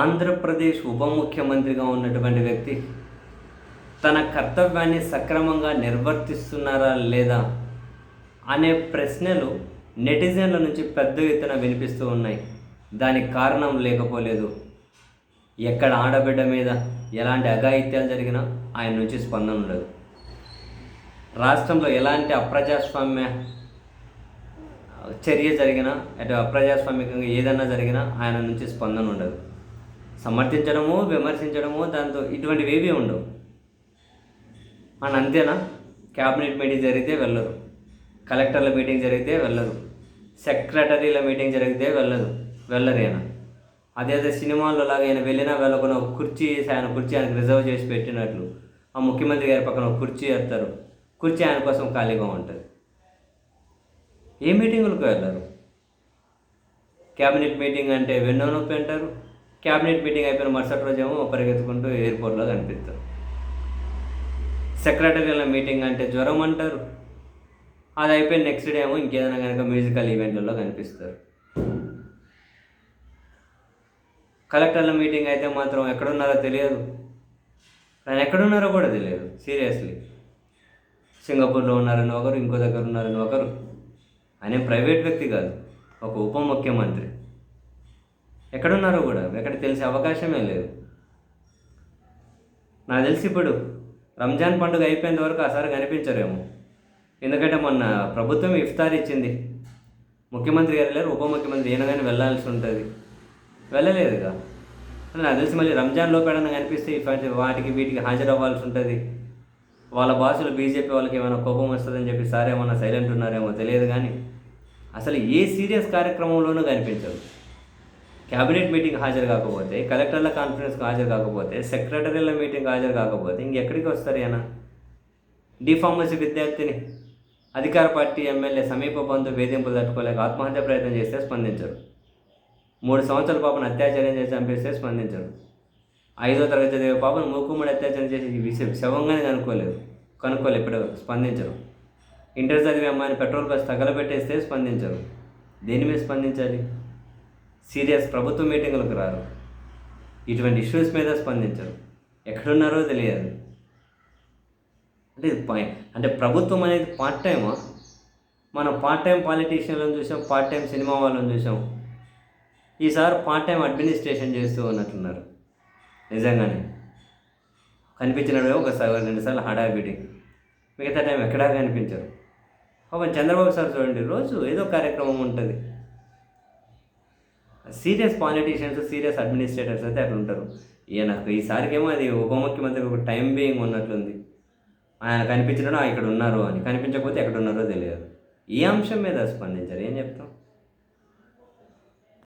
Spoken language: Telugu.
ఆంధ్రప్రదేశ్ ఉప ముఖ్యమంత్రిగా ఉన్నటువంటి వ్యక్తి తన కర్తవ్యాన్ని సక్రమంగా నిర్వర్తిస్తున్నారా లేదా అనే ప్రశ్నలు నెటిజన్ల నుంచి పెద్ద ఎత్తున వినిపిస్తూ ఉన్నాయి. దానికి కారణం లేకపోలేదు. ఎక్కడ ఆడబిడ్డ మీద ఎలాంటి అఘాయిత్యాలు జరిగినా ఆయన నుంచి స్పందన ఉండదు. రాష్ట్రంలో ఎలాంటి అప్రజాస్వామ్య చర్య జరిగినా అటు అప్రజాస్వామికంగా ఏదన్నా జరిగినా ఆయన నుంచి స్పందన ఉండదు. సమర్థించడము విమర్శించడము దాంతో ఇటువంటివి ఏవి ఉండవు. అని అంతేనా క్యాబినెట్ మీటింగ్ జరిగితే వెళ్ళరు కలెక్టర్ల మీటింగ్ జరిగితే వెళ్ళరు సెక్రటరీల మీటింగ్ జరిగితే వెళ్ళదు. వెళ్ళరేనా అదేదో సినిమాల్లో లాగా ఆయన వెళ్ళినా వెళ్ళకుండా ఒక కుర్చీ ఆయన కుర్చీ ఆయనకు రిజర్వ్ చేసి పెట్టినట్లు ఆ ముఖ్యమంత్రి గారి పక్కన ఒక కుర్చీ వేస్తారు. కుర్చీ ఆయన కోసం ఖాళీగా ఉంటుంది. ఏ మీటింగులకు వెళ్ళరు? క్యాబినెట్ మీటింగ్ అంటే వెన్నో నొప్పి అంటారు క్యాబినెట్ మీటింగ్ అయిపోయిన మరుసటి రోజేమో పరిగెత్తుకుంటూ ఎయిర్పోర్ట్లో కనిపిస్తారు. సెక్రటరీల మీటింగ్ అంటే జ్వరం అంటారు. అది అయిపోయిన నెక్స్ట్ డే ఏమో ఇంకేదైనా కనుక మ్యూజికల్ ఈవెంట్లలో కనిపిస్తారు. కలెక్టర్ల మీటింగ్ అయితే మాత్రం ఎక్కడున్నారో తెలియదు. ఆయన ఎక్కడున్నారో కూడా తెలియదు సీరియస్లీ. సింగపూర్లో ఉన్నారని ఒకరు ఇంకో దగ్గర ఉన్నారని ఒకరు. ఆయన ప్రైవేట్ వ్యక్తి కాదు ఒక ఉప ముఖ్యమంత్రి. ఎక్కడున్నారో కూడా ఎక్కడ తెలిసే అవకాశమే లేదు. నాకు తెలిసి ఇప్పుడు రంజాన్ పండుగ అయిపోయేంత వరకు ఆసారి కనిపించరేమో. ఎందుకంటే మొన్న ప్రభుత్వం ఇఫ్తార్ ఇచ్చింది. ముఖ్యమంత్రి గారు లేరు ఉప ముఖ్యమంత్రి ఈయన కానీ వెళ్ళాల్సి ఉంటుంది. వెళ్ళలేదుగా. నాకు తెలిసి మళ్ళీ రంజాన్లో ఎక్కడన్నా కనిపిస్తే వాటికి వీటికి హాజరవ్వాల్సి ఉంటుంది. వాళ్ళ భాషలు బీజేపీ వాళ్ళకి ఏమైనా కోపం వస్తుందని చెప్పి సార్ ఏమన్నా సైలెంట్ ఉన్నారేమో తెలియదు కానీ అసలు ఏ సీరియస్ కార్యక్రమంలోనూ కనిపించదు. క్యాబినెట్ మీటింగ్ హాజరు కాకపోతే కలెక్టర్ల కాన్ఫరెన్స్కి హాజరు కాకపోతే సెక్రటరీల మీటింగ్ హాజరు కాకపోతే ఇంకెక్కడికి వస్తారు ఈయన? డిఫార్మసీ విద్యార్థిని అధికార పార్టీ ఎమ్మెల్యే సమీప బంధు వేధింపులు తట్టుకోలేక ఆత్మహత్య ప్రయత్నం చేస్తే స్పందించరు. మూడు సంవత్సరాల పాపను అత్యాచారం చేసి చంపేస్తే స్పందించరు. ఐదో తరగతి చదివే పాపను మూకుమ్మడి అత్యాచారం చేసి విష శవంగానే కనుక్కోలేదు. కనుక్కోలేదు ఇప్పుడు స్పందించరు. ఇంటర్ చదివే అమ్మాయిని పెట్రోల్ బస్ తగలబెట్టేస్తే స్పందించరు. దేని మీద స్పందించాలి? సీరియస్ ప్రభుత్వ మీటింగులకు రారు. ఇటువంటి ఇష్యూస్ మీద స్పందించరు. ఎక్కడున్నారో తెలియదు. అంటే పై- అంటే ప్రభుత్వం అనేది పార్ట్ టైమా మనం పార్ట్ టైం పాలిటీషియన్లను చూసాం పార్ట్ టైం సినిమా వాళ్ళని చూసాం. ఈసారి పార్ట్ టైం అడ్మినిస్ట్రేషన్ చేస్తూ ఉన్నట్టున్నారు. నిజంగానే. కనిపించినవే ఒకసారి రెండుసార్లు హడావిడి మిగతా టైం ఎక్కడా కనిపించరు. పాపం చంద్రబాబు సార్ చూడండి రోజు ఏదో కార్యక్రమం ఉంటుంది. సీరియస్ పాలిటీషియన్స్ సీరియస్ అడ్మినిస్ట్రేటర్స్ అయితే అట్లా ఉంటారు. ఈయనకు ఈసారికేమో అది ఉప ముఖ్యమంత్రికి ఒక టైం బీయింగ్ ఉన్నట్లుంది. ఆయన కనిపించడం ఇక్కడ ఉన్నారు అని. కనిపించకపోతే ఎక్కడ ఉన్నారో తెలియదు. ఈ అంశం మీద స్పందించారు. ఏం చెప్తాం